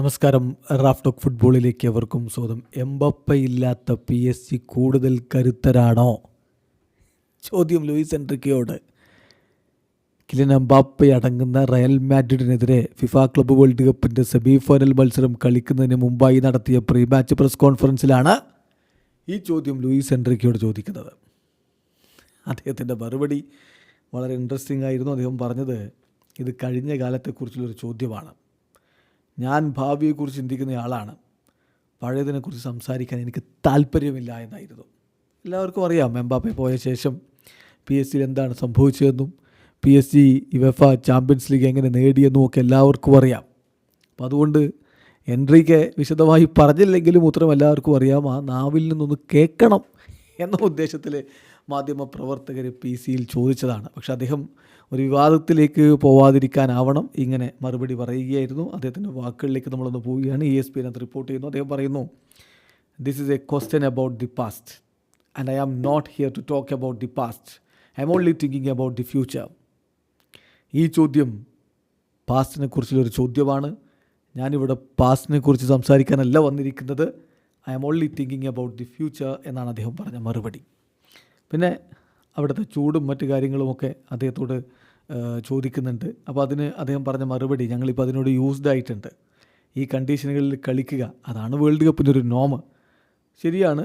നമസ്കാരം. Raf talk ഫുട്ബോളിലേക്ക് അവർക്കും സ്വാഗതം. എംബപ്പയില്ലാത്ത പി എസ് സി കൂടുതൽ കരുത്തരാണോ? ചോദ്യം ലൂയിസ് എൻട്രിക്കയോട്. കിലിൻ എംബാപ്പ അടങ്ങുന്ന റയൽ മാഡ്രിഡിനെതിരെ ഫിഫ ക്ലബ്ബ് വേൾഡ് കപ്പിന്റെ സെമി ഫൈനൽ മത്സരം കളിക്കുന്നതിന് മുമ്പായി നടത്തിയ പ്രീ മാച്ച് പ്രസ് കോൺഫറൻസിലാണ് ഈ ചോദ്യം ലൂയിസ് എൻട്രിക്കയോട് ചോദിക്കുന്നത്. അദ്ദേഹത്തിന്റെ മറുപടി വളരെ ഇൻട്രസ്റ്റിംഗ് ആയിരുന്നു. അദ്ദേഹം പറഞ്ഞത് ഇത് കഴിഞ്ഞ കാലത്തെക്കുറിച്ചുള്ളൊരു ചോദ്യമാണ്. ഞാൻ ഭാവിയെക്കുറിച്ച് ചിന്തിക്കുന്ന ആളാണ് പഴയതിനെക്കുറിച്ച് സംസാരിക്കാൻ എനിക്ക് താല്പര്യമില്ല എന്നായിരുന്നു. എല്ലാവർക്കും അറിയാം എംബാപ്പെ പോയ ശേഷം പി എസ് സിയിൽ എന്താണ് സംഭവിച്ചതെന്നും പി എസ് സി ഇവഫ ചാമ്പ്യൻസ് ലീഗ് എങ്ങനെ നേടിയെന്നും ഒക്കെ എല്ലാവർക്കും അറിയാം. അപ്പം അതുകൊണ്ട് എൻട്രിക്ക് വിശദമായി പറഞ്ഞില്ലെങ്കിലും ഉത്തരം എല്ലാവർക്കും അറിയാം ആ നാവിൽ നിന്നൊന്ന് കേൾക്കണം എന്ന ഉദ്ദേശത്തിൽ മാധ്യമ പ്രവർത്തകർ പി സിയിൽ ചോദിച്ചതാണ്. പക്ഷെ അദ്ദേഹം ഒരു വിവാദത്തിലേക്ക് പോവാതിരിക്കാനാവണം ഇങ്ങനെ മറുപടി പറയുകയായിരുന്നു. അദ്ദേഹത്തിന്റെ വാക്കുകളിലേക്ക് നമ്മളൊന്ന് പോവുകയാണ്. ഇ എസ് പി അതിനകത്ത് റിപ്പോർട്ട് ചെയ്യുന്നു. അദ്ദേഹം പറയുന്നു this is a question about the past and I am not here to talk about the past I'm only thinking about the future ഈ ചോദ്യം പാസ്റ്റിനെ കുറിച്ചുള്ളൊരു ചോദ്യമാണ്. ഞാനിവിടെ പാസ്റ്റിനെ കുറിച്ച് സംസാരിക്കാനല്ല വന്നിരിക്കുന്നത്. I'm only thinking about the future എന്നാണ് അദ്ദേഹം പറഞ്ഞ മറുപടി. പിന്നെ അവിടുത്തെ ചൂടും മറ്റു കാര്യങ്ങളുമൊക്കെ അദ്ദേഹത്തോട് ചോദിക്കുന്നുണ്ട്. അപ്പോൾ അതിന് അദ്ദേഹം പറഞ്ഞ മറുപടി ഞങ്ങളിപ്പോൾ അതിനോട് യൂസ്ഡ് ആയിട്ടുണ്ട്. ഈ കണ്ടീഷനുകളിൽ കളിക്കുക അതാണ് വേൾഡ് കപ്പിന്റെ ഒരു നോമ് ശരിയാണ്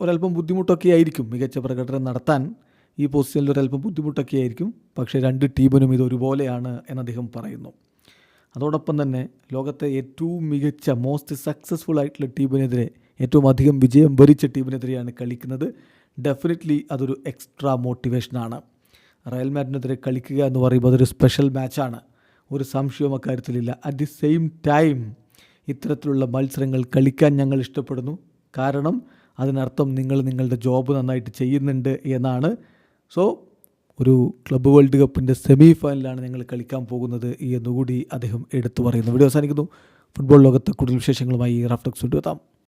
ഒരല്പം ബുദ്ധിമുട്ടൊക്കെ ആയിരിക്കും മികച്ച പ്രകടനം നടത്താൻ. ഈ പൊസിഷനിൽ ഒരല്പം ബുദ്ധിമുട്ടൊക്കെ ആയിരിക്കും പക്ഷേ രണ്ട് ടീമിനും ഇത് ഒരുപോലെയാണ് എന്ന് അദ്ദേഹം പറയുന്നു. അതോടൊപ്പം തന്നെ ലോകത്തെ ഏറ്റവും മികച്ച മോസ്റ്റ് സക്സസ്ഫുൾ ആയിട്ടുള്ള ടീമിനെതിരെ ഏറ്റവും അധികം വിജയം ഭരിച്ച ടീമിനെതിരെയാണ് കളിക്കുന്നത്. ഡെഫിനറ്റ്ലി അതൊരു എക്സ്ട്രാ മോട്ടിവേഷനാണ് റയൽ മാറ്റിനെതിരെ കളിക്കുക എന്ന് പറയുമ്പോൾ അതൊരു സ്പെഷ്യൽ മാച്ചാണ് ഒരു സംശയവും അക്കാര്യത്തിലില്ല. അറ്റ് ദി സെയിം ടൈം ഇത്തരത്തിലുള്ള മത്സരങ്ങൾ കളിക്കാൻ ഞങ്ങൾ ഇഷ്ടപ്പെടുന്നു. കാരണം അതിനർത്ഥം നിങ്ങൾ നിങ്ങളുടെ ജോബ് നന്നായിട്ട് ചെയ്യുന്നുണ്ട് എന്നാണ്. സോ ഒരു ക്ലബ്ബ് വേൾഡ് കപ്പിന്റെ സെമി ഫൈനലാണ് ഞങ്ങൾ കളിക്കാൻ പോകുന്നത് എന്നുകൂടി അദ്ദേഹം എടുത്തു പറയുന്നു. വീഡിയോ അവസാനിക്കുന്നു. ഫുട്ബോൾ ലോകത്ത് കൂടുതൽ വിശേഷങ്ങളുമായി റഫ്ലക്സ് കൊണ്ടുവെത്താം